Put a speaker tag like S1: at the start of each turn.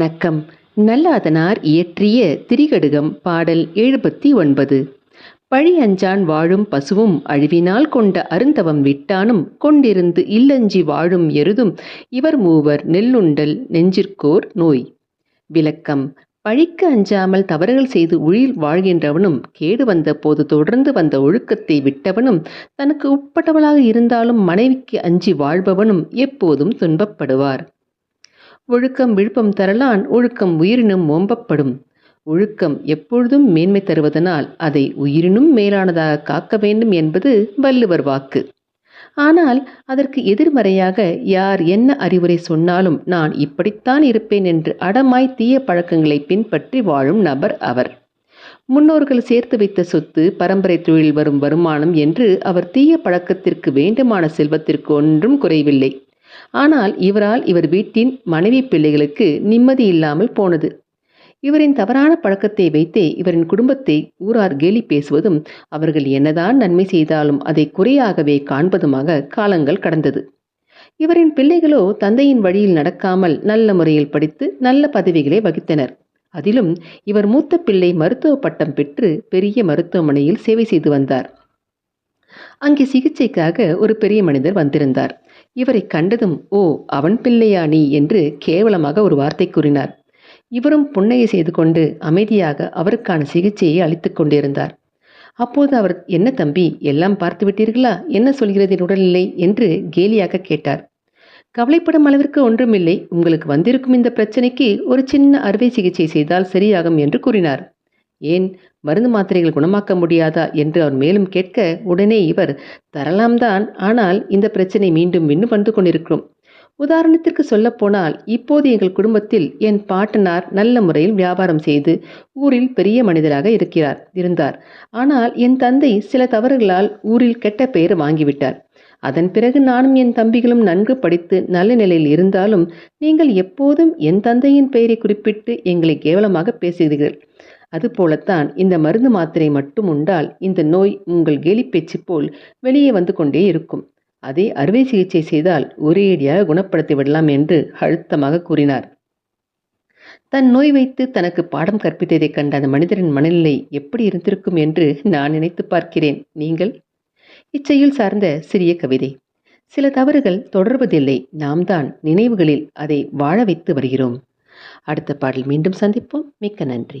S1: வணக்கம் நல்லாதனார் இயற்றிய திரிகடுகம் பாடல் எழுபத்தி ஒன்பது பழியஞ்சான் வாழும் பசுவும் அழிவினால் கொண்ட அருந்தவம் விட்டானும் கொண்டிருந்து இல்லஞ்சி வாழும் எருதும் இவர் மூவர் நெல்லுண்டல் நெஞ்சிற்கோர் நோய் விளக்கம் பழிக்கு அஞ்சாமல் தவறுகள் செய்து உயிர் வாழ்கின்றவனும் கேடு வந்த போது தொடர்ந்து வந்த ஒழுக்கத்தை விட்டவனும் தனக்கு உட்பட்டவளாக இருந்தாலும் மனைவிக்கு அஞ்சி வாழ்பவனும் எப்போதும் துன்பப்படுவார் ஒழுக்கம் விழுப்பம் தரலான் ஒழுக்கம் உயிரினும் ஓம்பப்படும் ஒழுக்கம் எப்பொழுதும் மேன்மை தருவதனால் அதை உயிரினும் மேலானதாக காக்க வேண்டும் என்பது வள்ளுவர் வாக்கு ஆனால் அதற்கு எதிர்மறையாக யார் என்ன அறிவுரை சொன்னாலும் நான் இப்படித்தான் இருப்பேன் என்று அடமாய் தீய பழக்கங்களை பின்பற்றி வாழும் நபர் அவர் முன்னோர்கள் சேர்த்து வைத்த சொத்து பரம்பரை தொழில் வரும் வருமானம் என்று அவர் தீய பழக்கத்திற்கு வேண்டுமான செல்வத்திற்கு ஒன்றும் குறைவில்லை ஆனால் இவரால் இவர் வீட்டின் மனைவி பிள்ளைகளுக்கு நிம்மதி இல்லாமல் போனது இவரின் தவறான பழக்கத்தை வைத்தே இவரின் குடும்பத்தை ஊரார் கேலி பேசுவதும் அவர்கள் என்னதான் நன்மை செய்தாலும் அதை குறையாகவே காண்பதுமாக காலங்கள் கடந்தது இவரின் பிள்ளைகளோ தந்தையின் வழியில் நடக்காமல் நல்ல முறையில் படித்து நல்ல பதவிகளை வகித்தனர் அதிலும் இவர் மூத்த பிள்ளை மருத்துவ பட்டம் பெற்று பெரிய மருத்துவமனையில் சேவை செய்து வந்தார் அங்கே சிகிச்சைக்காக ஒரு பெரிய மனிதர் வந்திருந்தார் இவரை கண்டதும் ஓ அவன் பிள்ளையா நீ என்று கேவலமாக ஒரு வார்த்தை கூறினார் இவரும் புன்னையை செய்து கொண்டு அமைதியாக அவருக்கான சிகிச்சையை அளித்துக் கொண்டிருந்தார் அப்போது அவர் என்ன தம்பி எல்லாம் பார்த்து விட்டீர்களா என்ன சொல்கிறது உடல்நிலை என்று கேலியாக கேட்டார் கவலைப்படும் அளவிற்கு ஒன்றுமில்லை உங்களுக்கு வந்திருக்கும் இந்த பிரச்சனைக்கு ஒரு சின்ன அறுவை சிகிச்சை செய்தால் சரியாகும் என்று கூறினார் ஏன் மருந்து மாத்திரைகள் குணமாக்க முடியாதா என்று அவர் மேலும் கேட்க உடனே இவர் தரலாம் தான் ஆனால் இந்த பிரச்சனை மீண்டும் மீண்டும் வந்து கொண்டிருக்கிறோம் உதாரணத்திற்கு சொல்லப்போனால் இப்போது எங்கள் குடும்பத்தில் என் பாட்டனார் நல்ல முறையில் வியாபாரம் செய்து ஊரில் பெரிய மனிதராக இருக்கிறார் இருந்தார் ஆனால் என் தந்தை சில தவறுகளால் ஊரில் கெட்ட பெயர் வாங்கிவிட்டார் அதன் பிறகு நானும் என் தம்பிகளும் நன்கு படித்து நல்ல நிலையில் இருந்தாலும் நீங்கள் எப்போதும் என் தந்தையின் பெயரை குறிப்பிட்டு எங்களை கேவலமாக பேசுகிறீர்கள் அதுபோலத்தான் இந்த மருந்து மாத்திரை மட்டும் உண்டால் இந்த நோய் உங்கள் கேலிப்பேச்சு போல் வெளியே வந்து கொண்டே இருக்கும் அதே அறுவை சிகிச்சை செய்தால் ஒரேடியாக குணப்படுத்தி விடலாம் என்று அழுத்தமாக கூறினார் தன் நோய் வைத்து தனக்கு பாடம் கற்பித்ததைக் கண்ட அந்த மனிதரின் மனநிலை எப்படி இருந்திருக்கும் என்று நான் நினைத்து பார்க்கிறேன் நீங்கள் இச்செயல் சார்ந்த சிறிய கவிதை சில தவறுகள் தொடர்வதில்லை நாம் தான் நினைவுகளில் அதை வாழ வைத்து வருகிறோம் அடுத்த பாடல் மீண்டும் சந்திப்போம் மிக்க நன்றி